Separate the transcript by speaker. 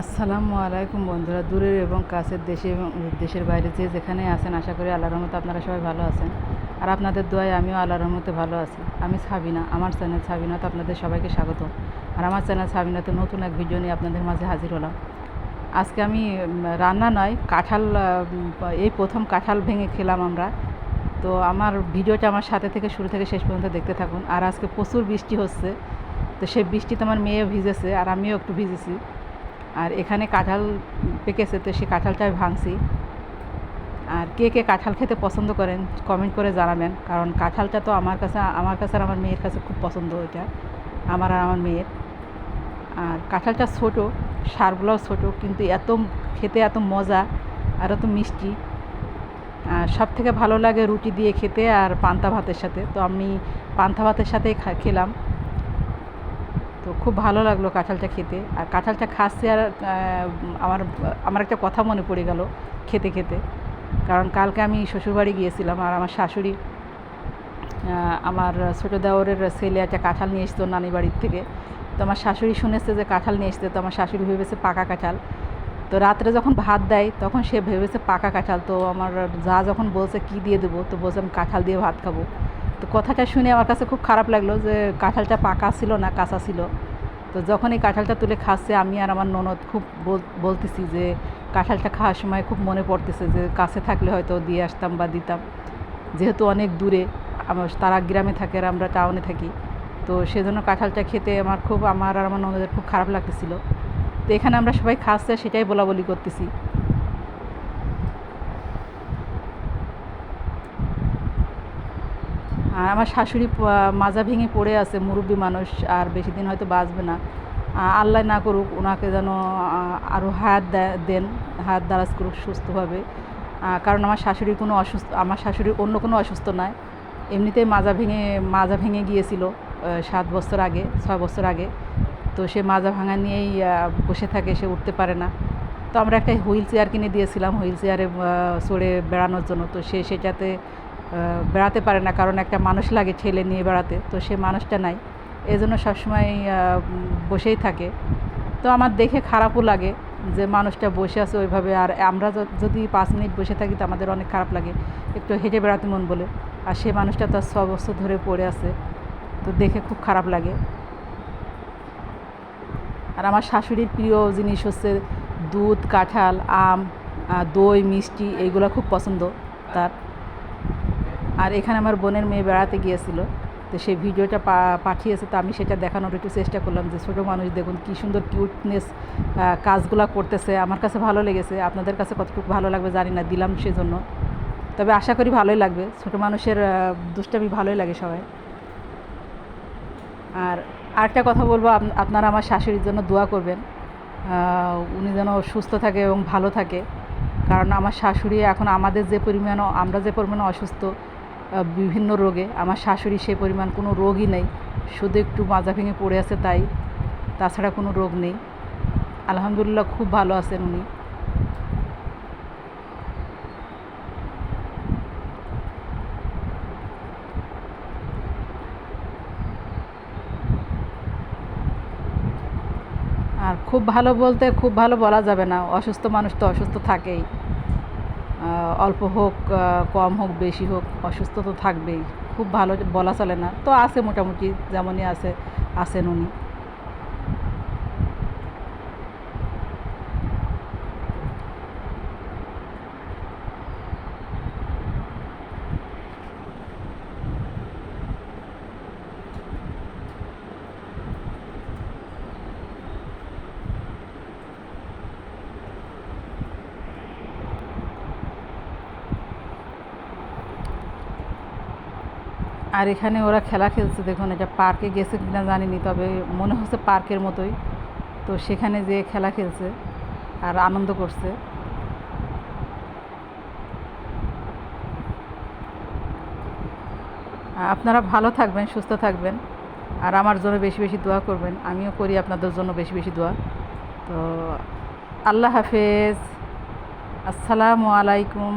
Speaker 1: আসসালামু আলাইকুম বন্ধুরা, দূরের এবং কাছের দেশে এবং দেশের বাইরে যে যেখানে আছেন, আশা করি আল্লাহর রহমতে আপনারা সবাই ভালো আছেন। আর আপনাদের দোয়ায় আমিও আল্লাহর রহমতে ভালো আছি। আমি সাবিনা, আমার চ্যানেল সাবিনাতে আপনাদের সবাইকে স্বাগত। আর আমার চ্যানেল সাবিনাতে নতুন এক ভিডিও নিয়ে আপনাদের মাঝে হাজির হলাম। আজকে আমি রান্না নয়, কাঁঠাল এই প্রথম কাঁঠাল ভেঙে খেলাম আমরা। তো আমার ভিডিওটা আমার সাথে থেকে শুরু থেকে শেষ পর্যন্ত দেখতে থাকুন। আর আজকে প্রচুর বৃষ্টি হচ্ছে। তো সেই বৃষ্টিতে আমার মেয়ে ভিজেছে, আর আমিও একটু ভিজেছি। আর এখানে কাঁঠাল পেকেছে, তো সেই কাঁঠালটা ভাঙছি। আর কে কে কাঁঠাল খেতে পছন্দ করেন কমেন্ট করে জানাবেন। কারণ কাঁঠালটা তো আমার কাছে আমার কাছে আর আমার মেয়ের কাছে খুব পছন্দ ওইটা আমার আর আমার মেয়ের। আর কাঁঠালটা ছোটো, সারগুলোও ছোটো, কিন্তু এত, খেতে এত মজা আর এত মিষ্টি। আর সব থেকে ভালো লাগে রুটি দিয়ে খেতে আর পান্তা ভাতের সাথে। তো আমি পান্তা ভাতের সাথেই খেলাম। তো খুব ভালো লাগল কাঁঠালটা খেতে। আর কাঁঠালটা খাচ্ছে আর আমার আমার একটা কথা মনে পড়ে গেল খেতে খেতে। কারণ কালকে আমি শ্বশুরবাড়ি গিয়েছিলাম আর আমার শাশুড়ি আমার ছোটো দেওরের ছেলে একটা কাঁঠাল নিয়ে এসতো নানি বাড়ির থেকে। তো আমার শাশুড়ি শুনেছে যে কাঁঠাল নিয়ে এসছে, তো আমার শাশুড়ি ভেবেছে পাকা কাঁঠাল। তো রাত্রে যখন ভাত দেয়, তখন সে ভেবেছে পাকা কাঁঠাল। তো আমার যা যখন বলছে কি দিয়ে দেবো, তো বলছে আমি কাঁঠাল দিয়ে ভাত খাব। তো কথাটা শুনে আমার কাছে খুব খারাপ লাগল যে কাঁঠালটা পাকা ছিল না কাঁচা ছিল। তো যখন এই কাঁঠালটা তুলে খাচ্ছে, আমি আর আমার ননদ খুব বল- বলতেছি যে কাঁঠালটা খাওয়ার সময় খুব মনে পড়তেছে যে কাছে থাকলে হয়তো দিয়ে আসতাম বা দিতাম। যেহেতু অনেক দূরে, আমার তারা গ্রামে থাকে আর আমরা টাউনে থাকি। তো সেজন্য কাঁঠালটা খেতে আমার খুব, আমার আর আমার ননদের খুব খারাপ লাগতেছিল। তো এখানে আমরা সবাই খাচ্ছে, সেটাই বলা বলি করতেছি। আর আমার শাশুড়ি মাজা ভেঙে পড়ে আছে, মুরব্বী মানুষ, আর বেশি দিন হয়তো বাঁচবে না। আল্লাহ না করুক ওনাকে যেন আরও হায়াত দেন, হায়াত দারাজ করুক সুস্থভাবে কারণ আমার শাশুড়ির কোনো অসুস্থ, আমার শাশুড়ির অন্য কোনো অসুস্থ নয় এমনিতেই মাজা ভেঙে মাজা ভেঙে গিয়েছিল সাত বছর আগে, ছয় বছর আগে। তো সে মাজা ভাঙা নিয়েই বসে থাকে, সে উঠতে পারে না। তো আমরা একটা হুইল চেয়ার কিনে দিয়েছিলাম, হুইল চেয়ারে চড়ে বেড়ানোর জন্য। তো সে সেটাতে বেড়াতে পারে না, কারণ একটা মানুষ লাগে ছেলে নিয়ে বেড়াতে, তো সে মানুষটা নাই। এই জন্য সবসময় বসেই থাকে। তো আমার দেখে খারাপও লাগে যে মানুষটা বসে আছে ওইভাবে, আর আমরা যদি পাঁচ মিনিট বসে থাকি তো আমাদের অনেক খারাপ লাগে। একটু হেঁটে বেড়াতে মন বলে, আর সে মানুষটা তার ছ বছর ধরে পড়ে আছে, তো দেখে খুব খারাপ লাগে। আর আমার শাশুড়ির প্রিয় জিনিস হচ্ছে দুধ, কাঁঠাল, আম দই, মিষ্টি, এইগুলো খুব পছন্দ তার। আর এখানে আমার বোনের মেয়ে বেড়াতে গিয়েছিল। তো সেই ভিডিওটা পাঠিয়েছে, তো আমি সেটা দেখানোর একটু চেষ্টা করলাম যে ছোটো মানুষ দেখুন কী সুন্দর কিউটনেস কাজগুলো করতেছে। আমার কাছে ভালো লেগেছে। আপনাদের কাছে কতটুকু ভালো লাগবে জানি না, দিলাম সেজন্য। তবে আশা করি ভালোই লাগবে। ছোটো মানুষের দুষ্টামি ভালোই লাগে সবাই। আর আরেকটা কথা বলব, আপ- আপনারা আমার শাশুড়ির জন্য দোয়া করবেন। উনি যেন সুস্থ থাকে এবং ভালো থাকে। কারণ আমার শাশুড়ি এখন আমাদের যে পরিমাণ, আমরা যে পরিমাণে অসুস্থ বিভিন্ন রোগে। আমার শাশুড়ি সেই পরিমাণ কোনো রোগই নেই। শুধু একটু মাজা ভেঙে পড়ে আছে তাই। তাছাড়া কোনো রোগ নেই। আলহামদুলিল্লাহ খুব ভালো আছেন উনি। আর খুব ভালো বলতে খুব ভালো বলা যাবে না। অসুস্থ মানুষ তো অসুস্থ থাকেই। অল্প হোক কম হোক, বেশি হোক, অসুস্থ তো থাকবেই। খুব ভালো বলা চলে না। তো আছে মোটামুটি, যেমনই আছে, আছেন উনি। আর এখানে ওরা খেলা খেলছে, দেখুন, এটা পার্কে গেছে কিনা জানিনি, তবে মনে হচ্ছে পার্কের মতোই। তো সেখানে যে খেলা খেলছে আর আনন্দ করছে। আপনারা ভালো থাকবেন, সুস্থ থাকবেন, আর আমার জন্য বেশি বেশি দোয়া করবেন। আমিও করি আপনাদের জন্য বেশি বেশি দোয়া। তো আল্লাহ হাফেজ। আসসালামু আলাইকুম।